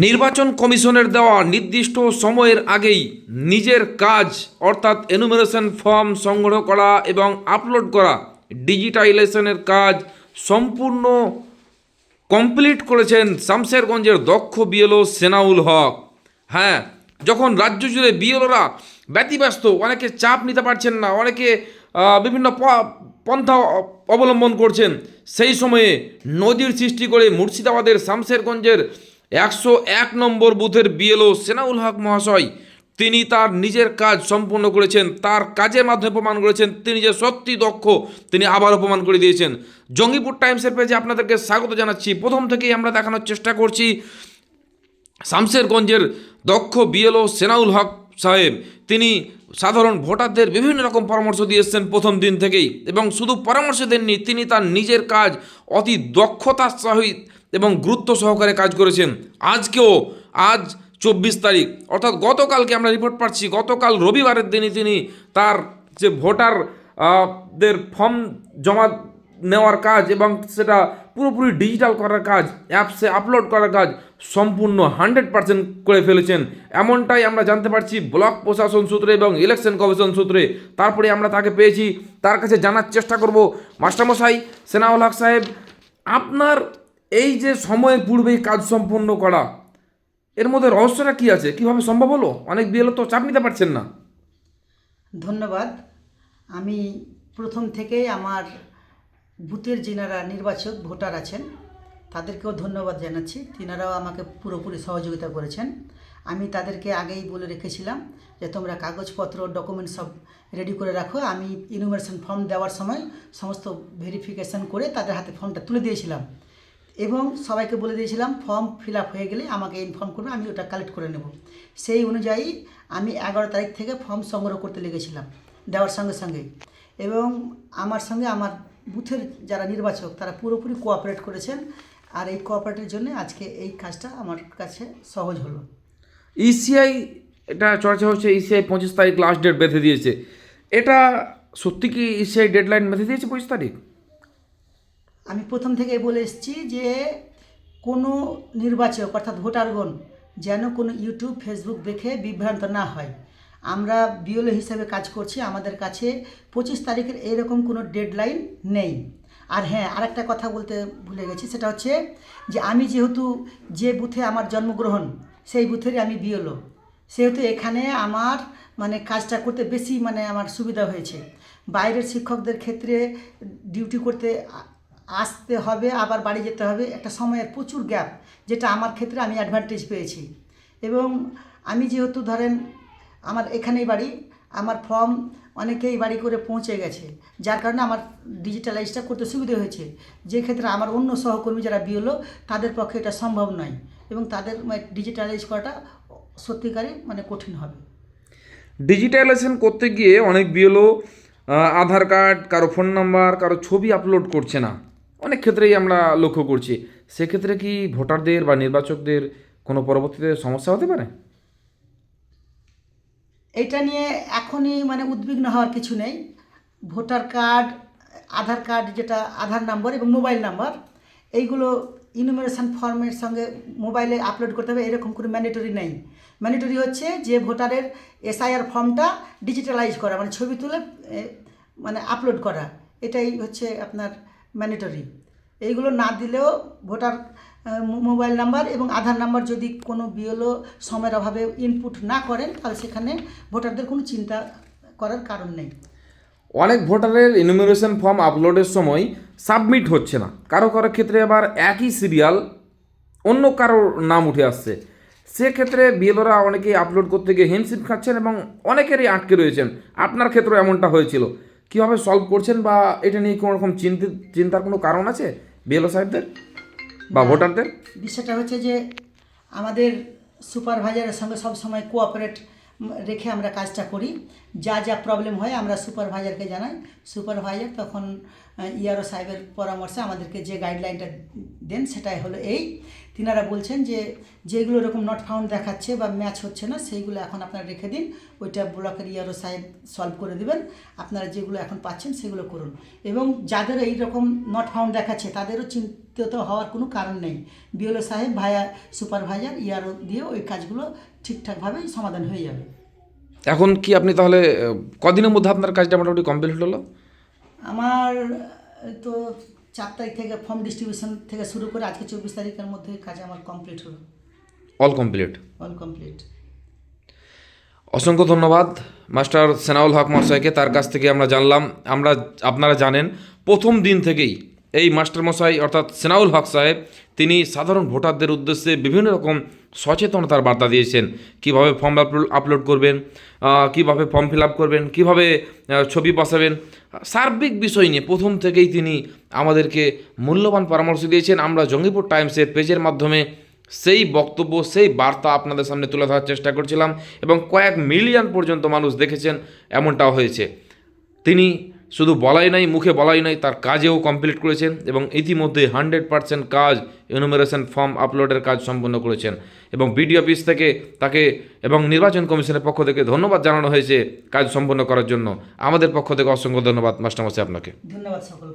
নির্বাচন কমিশনের দেওয়া নির্দিষ্ট সময়ের আগেই নিজের কাজ, অর্থাৎ এনুমারেশন ফর্ম সংগ্রহ করা এবং আপলোড করা ডিজিটাইজেশনের কাজ সম্পূর্ণ কমপ্লিট করেছেন শামশেরগঞ্জের দক্ষ বিএলও সেনাউল হক। হ্যাঁ যখন রাজ্য জুড়ে বিএলওরা ব্যতিব্যস্ত, অনেকে চাপ নিতে পারছেন না, অনেকে বিভিন্ন পন্থা অবলম্বন করছেন, সেই সময়ে নদীর সৃষ্টি করে মুর্শিদাবাদের শামশেরগঞ্জের একশো এক নম্বর বুথের বিএলও সেনাউল হক মহাশয়, তিনি তার নিজের কাজ সম্পূর্ণ করেছেন, তার কাজের মাধ্যমে প্রমাণ করেছেন, তিনি যে সত্যি দক্ষ, তিনি আবারও প্রমাণ করে দিয়েছেন। জঙ্গিপুর টাইমসের পেজে আপনাদেরকে স্বাগত জানাচ্ছি। প্রথম থেকেই আমরা দেখানোর চেষ্টা করছি শামশেরগঞ্জের দক্ষ বিএলও সেনাউল হক সাহেব। তিনি সাধারণ ভোটারদের বিভিন্ন রকম পরামর্শ দিয়ে এসছেন প্রথম দিন থেকেই। এবং শুধু পরামর্শ দেননি, তিনি তার নিজের কাজ অতি দক্ষতার সহিত এবং গুরুত্ব সহকারে কাজ করেছেন। আজকেও, আজ চব্বিশ তারিখ, অর্থাৎ গতকালকে আমরা রিপোর্ট পাচ্ছি, গতকাল রবিবারের দিনই তিনি তার যে ভোটার দের ফর্ম জমা নেওয়ার কাজ এবং সেটা পুরোপুরি ডিজিটাল করার কাজ অ্যাপসে আপলোড করার কাজ সম্পূর্ণ হান্ড্রেড পার্সেন্ট করে ফেলেছেন। এমনটাই আমরা জানতে পারছি ব্লক প্রশাসন সূত্রে এবং ইলেকশন কমিশন সূত্রে। তারপরে আমরা তাকে পেয়েছি, তার কাছে জানার চেষ্টা করব। মাস্টারমশাই সেনাউল হক সাহেব, আপনার এই যে সময়ের পূর্বেই কাজ সম্পন্ন করা, এর মধ্যে রহস্যটা কী আছে? কীভাবে সম্ভব হলো? অনেক বিয়েলো তো চাপ নিতে পারছেন না। ধন্যবাদ। আমি প্রথম থেকেই আমার বুথের যিনারা নির্বাচক, ভোটার আছেন, তাদেরকেও ধন্যবাদ জানাচ্ছি। তিনারাও আমাকে পুরোপুরি সহযোগিতা করেছেন। আমি তাদেরকে আগেই বলে রেখেছিলাম যে, তোমরা কাগজপত্র ডকুমেন্ট সব রেডি করে রাখো। আমি ইনুমেশন ফর্ম দেওয়ার সময় সমস্ত ভেরিফিকেশন করে তাদের হাতে ফর্মটা তুলে দিয়েছিলাম। এবং সবাইকে বলে দিয়েছিলাম ফর্ম ফিল আপ হয়ে গেলে আমাকে ইনফর্ম করবে, আমি ওটা কালেক্ট করে নেব। সেই অনুযায়ী আমি এগারো তারিখ থেকে ফর্ম সংগ্রহ করতে লেগেছিলাম দেওয়ার সঙ্গে সঙ্গে। এবং আমার সঙ্গে আমার বুথের যারা নির্বাচক তারা পুরোপুরি কোঅপারেট করেছেন। আর এই কোঅপারেটের জন্য আজকে এই কাজটা আমার কাছে সহজ হলো। ইসিআই এটা চর্চা হচ্ছে ইসিআই পঁচিশ তারিখ লাস্ট ডেট বেঁধে দিয়েছে। এটা সত্যি কি ইসিআই ডেডলাইন বেঁধে দিয়েছে পঁচিশ তারিখ? আমি প্রথম থেকেই বলে এসেছি যে কোনো নির্বাচক অর্থাৎ ভোটারগণ যেন কোনো ইউটিউব ফেসবুক দেখে বিভ্রান্ত না হয়। আমরা বিওলো হিসাবে কাজ করছি, আমাদের কাছে পঁচিশ তারিখের এরকম কোনো ডেডলাইন নেই। আর হ্যাঁ আরেকটা কথা বলতে ভুলে গেছি, সেটা হচ্ছে যে আমি যেহেতু যে বুথে আমার জন্মগ্রহণ, সেই বুথেরই আমি বিওলো সেহেতু এখানে আমার মানে কাজটা করতে বেশি মানে আমার সুবিধা হয়েছে। বাইরের শিক্ষকদের ক্ষেত্রে ডিউটি করতে আসতে হবে, আবার বাড়ি যেতে হবে, একটা সময়ের প্রচুর গ্যাপ যেটা আমার ক্ষেত্রে আমি অ্যাডভান্টেজ পেয়েছি। এবং আমি যেহেতু ধরেন আমার এখানেই বাড়ি, আমার ফর্ম অনেকেই বাড়ি করে পৌঁছে গেছে। যার কারণে আমার ডিজিটালাইজটা করতে সুবিধা হয়েছে। যে ক্ষেত্রে আমার অন্য সহকর্মী যারা বিহলো তাদের পক্ষে এটা সম্ভব নয় এবং তাদের ডিজিটালাইজ করাটা সত্যিকারই মানে কঠিন হবে। ডিজিটালাইজেশন করতে গিয়ে অনেক বিএলও আধার কার্ড, কারও ফোন নাম্বার কারও ছবি আপলোড করছে না। অনেক ক্ষেত্রেই আমরা লক্ষ্য করছি। সেক্ষেত্রে কি ভোটারদের বা নির্বাচকদের কোনো পরবর্তীতে সমস্যা হতে পারে? এটা নিয়ে এখনই মানে উদ্বিগ্ন হওয়ার কিছু নেই। ভোটার কার্ড, আধার কার্ড যেটা, আধার নাম্বার এবং মোবাইল নাম্বার, এইগুলো ইনুমারেশন ফর্মের সঙ্গে মোবাইলে আপলোড করতে হবে, এরকম কোনো ম্যান্ডেটরি নেই। ম্যান্ডেটরি হচ্ছে যে ভোটারের এসআইআর ফর্মটা ডিজিটালাইজ করা মানে ছবি তুলে মানে আপলোড করা। এটাই হচ্ছে আপনার ম্যান্ডেটরি এইগুলো না দিলেও ভোটার মোবাইল নাম্বার এবং আধার নাম্বার যদি কোনো বিএলও সময়ের অভাবে ইনপুট না করেন, তাহলে সেখানে ভোটারদের কোনো চিন্তা করার কারণ নেই। অনেক ভোটারের ইনুমিনেশন ফর্ম আপলোডের সময় সাবমিট হচ্ছে না। কারও কারও ক্ষেত্রে আবার একই সিরিয়াল অন্য কারোর নাম উঠে আসছে। সেক্ষেত্রে বিএলওরা অনেকেই আপলোড করতে গিয়ে হিমশিম খাচ্ছেন এবং অনেকেরই আটকে রয়েছেন। আপনার ক্ষেত্রে এমনটা হয়েছিল। কীভাবে সলভ করছেন বা এটা নিয়ে কোনো রকম চিন্তিত চিন্তার কোনো কারণ আছে বিএলও সাহেবদের? বা ভোটারদের? বিষয়টা হচ্ছে যে আমাদের সুপারভাইজারের সঙ্গে সব সময় কোঅপারেট রেখে আমরা কাজটা করি। যা যা প্রবলেম হয় আমরা সুপারভাইজারকে জানাই। সুপারভাইজার তখন ইয়ারো সাহেবের পরামর্শে আমাদেরকে যে গাইডলাইনটা দেন সেটাই হলো এই। তিনারা বলছেন যে, যেগুলো এরকম নট ফাউন্ড দেখাচ্ছে বা ম্যাচ হচ্ছে না, সেইগুলো এখন আপনারা রেখে দিন। ওইটা ব্লকের ইয়ারো সাহেব সলভ করে দেবেন। আপনারা যেগুলো এখন পাচ্ছেন সেগুলো করুন। এবং যাদের এই রকম নট ফাউন্ড দেখাচ্ছে, তাদেরও চিন্তিত হওয়ার কোনো কারণ নেই। বিএলও সাহেব ভায়া সুপারভাইজার ইয়ারও দিয়ে ওই কাজগুলো ঠিকঠাকভাবেই সমাধান হয়ে যাবে। এখন কি আপনি তাহলে কদিনের মধ্যে আপনার কাজটা মোটামুটি কমপ্লিট হলো? আমার তো চার তারিখ থেকে ফর্ম ডিস্ট্রিবিউশন থেকে শুরু করে আজকে চব্বিশ তারিখের মধ্যে কাজ আমার কমপ্লিট হলো। অল কমপ্লিট অল কমপ্লিট অসংখ্য ধন্যবাদ মাস্টার সেনাউল হক মহাশয়কে তার কাছ থেকে আমরা জানলাম। আমরা আপনারা জানেন প্রথম দিন থেকেই এই মাস্টার মশাই অর্থাৎ সেনাউল হক সাহেব, তিনি সাধারণ ভোটারদের উদ্দেশ্যে বিভিন্ন রকম সচেতনতার বার্তা দিয়েছেন। কীভাবে ফর্ম আপলোড করবেন কীভাবে ফর্ম ফিল আপ করবেন, কীভাবে ছবি বসাবেন, সার্বিক বিষয় নিয়ে প্রথম থেকেই তিনি আমাদেরকে মূল্যবান পরামর্শ দিয়েছেন। আমরা জঙ্গিপুর টাইমসের পেজের মাধ্যমে সেই বক্তব্য, সেই বার্তা আপনাদের সামনে তুলে ধরার চেষ্টা করছিলাম এবং কয়েক মিলিয়ন পর্যন্ত মানুষ দেখেছেন, এমনটাও হয়েছে। তিনি শুধু বলাই নাই, মুখে বলাই নাই, তার কাজেও কমপ্লিট করেছেন এবং ইতিমধ্যে হান্ড্রেড পার্সেন্ট কাজ ইনুমেরেশন ফর্ম আপলোডের কাজ সম্পন্ন করেছেন। এবং বিডিও অফিস থেকে তাকে এবং নির্বাচন কমিশনের পক্ষ থেকে ধন্যবাদ জানানো হয়েছে কাজ সম্পন্ন করার জন্য। আমাদের পক্ষ থেকে অসংখ্য ধন্যবাদ, মাস্টারমশাই আপনাকে। ধন্যবাদ সকল